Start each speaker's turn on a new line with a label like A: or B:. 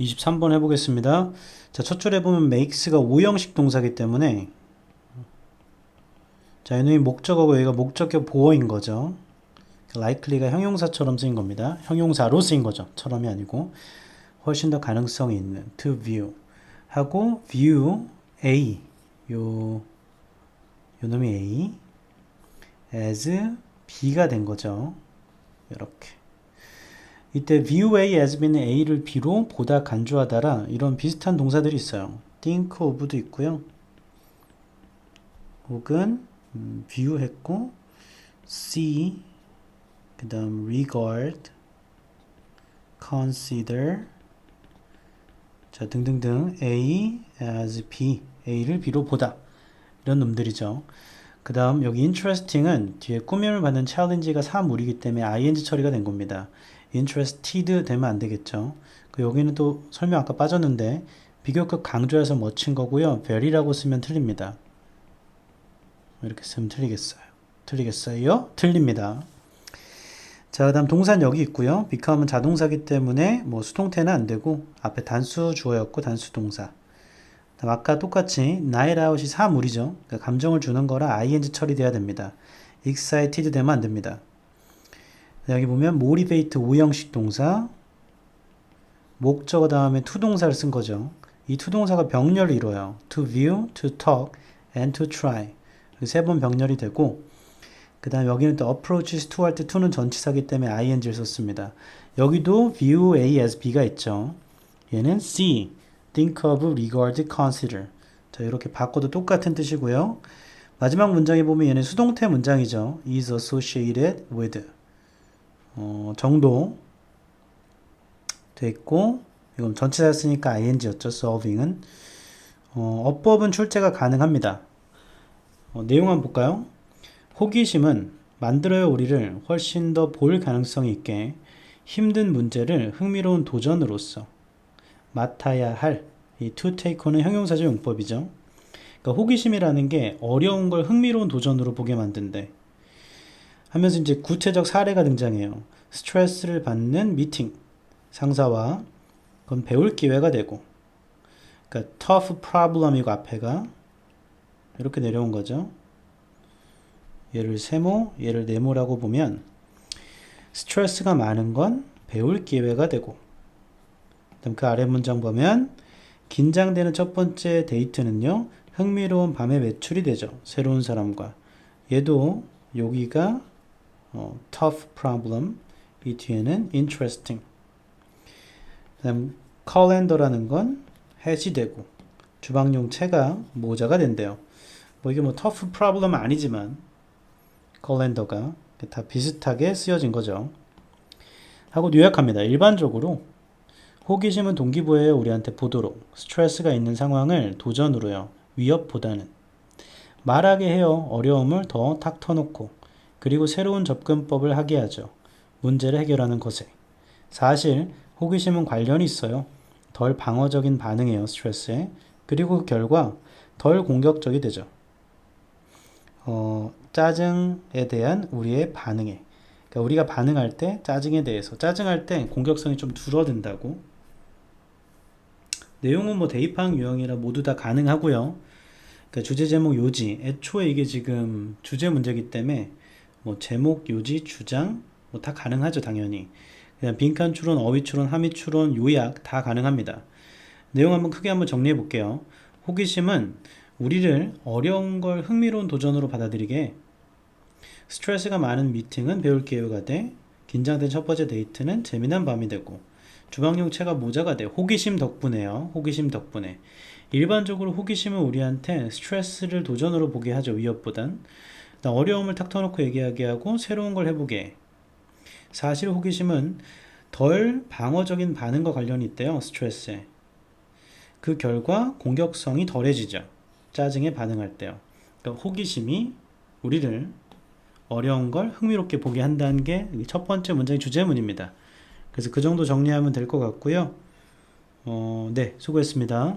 A: 23번 해보겠습니다. 자, 첫 줄에 보면 makes가 오형식 동사기 때문에 자, 이놈이 목적어고 여기가 목적격 보어인 거죠. likely가 형용사처럼 쓰인 겁니다. 형용사로 쓰인 거죠. 처럼이 아니고 훨씬 더 가능성이 있는 to view 하고 view A 요 요놈이 A as B가 된 거죠. 이렇게 이때 view A as B는 A를 B로 보다 간주하다라 이런 비슷한 동사들이 있어요. think of도 있고요. 혹은 음, view 했고 see 그 다음 regard consider 자 등등등 A as B A를 B로 보다 이런 놈들이죠. 그 다음 여기 interesting은 뒤에 꾸밈을 받는 challenge가 사물이기 때문에 ing 처리가 된 겁니다. Interested 되면 안 되겠죠. 그 여기는 또 설명 아까 빠졌는데 비교급 강조해서 멋진 거고요. very라고 쓰면 틀립니다. 이렇게 쓰면 틀리겠어요. 틀리겠어요? 틀립니다. 자, 그다음 동사는 여기 있고요. become은 자동사기 때문에 뭐 수동태는 안 되고 앞에 단수 주어였고 단수 동사. 아까 똑같이 night out이 사물이죠. 그러니까 감정을 주는 거라 ing 처리돼야 됩니다. excited 되면 안 됩니다. 여기 보면 motivate 오형식 동사 목적어 다음에 to 동사를 쓴 거죠. 이 to 동사가 병렬을 이뤄요. to view, to talk, and to try. 세 번 병렬이 되고 그 다음 여기는 또 approaches to 할 때 to는 전치사기 때문에 ing를 썼습니다. 여기도 view A as B가 있죠. 얘는 see, think of, regard, consider. 자 이렇게 바꿔도 똑같은 뜻이고요. 마지막 문장에 보면 얘는 수동태 문장이죠. is associated with 어, 정도 됐고 이건 전치사 쓰니까 ing였죠. solving은 어, 어법은 출제가 가능합니다. 어, 내용 한번 볼까요? 호기심은 만들어요 우리를 훨씬 더 볼 가능성이 있게 힘든 문제를 흥미로운 도전으로서 맡아야 할 이 to take는 형용사적 용법이죠. 그러니까 호기심이라는 게 어려운 걸 흥미로운 도전으로 보게 만든대. 하면서 이제 구체적 사례가 등장해요. 스트레스를 받는 미팅. 상사와 그건 배울 기회가 되고. 그러니까 tough problem이고 앞에가 이렇게 내려온 거죠. 얘를 세모, 얘를 네모라고 보면 스트레스가 많은 건 배울 기회가 되고. 그다음 그 아래 문장 보면 긴장되는 첫 번째 데이트는요 흥미로운 밤에 외출이 되죠. 새로운 사람과. 얘도 여기가 어, tough problem 이 뒤에는 interesting 그다음 컬렌더라는 건 해지 되고 주방용 채가 모자가 된대요 뭐 이게 뭐 터프 프로블럼은 아니지만 컬렌더가 다 비슷하게 쓰여진 거죠. 하고 요약합니다. 일반적으로 호기심은 동기부여에 우리한테 보도록 스트레스가 있는 상황을 도전으로요. 위협보다는 말하게 해요. 어려움을 더 탁 터놓고 그리고 새로운 접근법을 하게 하죠. 문제를 해결하는 것에. 사실 호기심은 관련이 있어요. 덜 방어적인 반응이에요. 스트레스에. 그리고 그 결과 덜 공격적이 되죠. 어, 짜증에 대한 우리의 반응에 그러니까 우리가 반응할 때 짜증에 대해서 짜증할 때 공격성이 좀 줄어든다고 내용은 뭐 대입항 유형이라 모두 다 가능하고요 그러니까 주제 제목 요지 애초에 이게 지금 주제 문제이기 때문에 뭐 제목 요지 주장 뭐 다 가능하죠 당연히. 그냥 빈칸 추론 어휘 추론 함의 추론 요약 다 가능합니다. 내용 한번 크게 한번 정리해 볼게요. 호기심은 우리를 어려운 걸 흥미로운 도전으로 받아들이게 스트레스가 많은 미팅은 배울 기회가 돼 긴장된 첫 번째 데이트는 재미난 밤이 되고 주방용 채가 모자가 돼. 호기심 덕분에요. 호기심 덕분에. 일반적으로 호기심은 우리한테 스트레스를 도전으로 보게 하죠 위협보단 어려움을 탁 터놓고 얘기하게 하고 새로운 걸 해보게 해. 사실 호기심은 덜 방어적인 반응과 관련이 있대요 스트레스에 그 결과 공격성이 덜해지죠 짜증에 반응할 때요. 그러니까 호기심이 우리를 어려운 걸 흥미롭게 보게 한다는 게 첫 번째 문장의 주제문입니다. 그래서 그 정도 정리하면 될 것 같고요. 어, 네, 수고했습니다.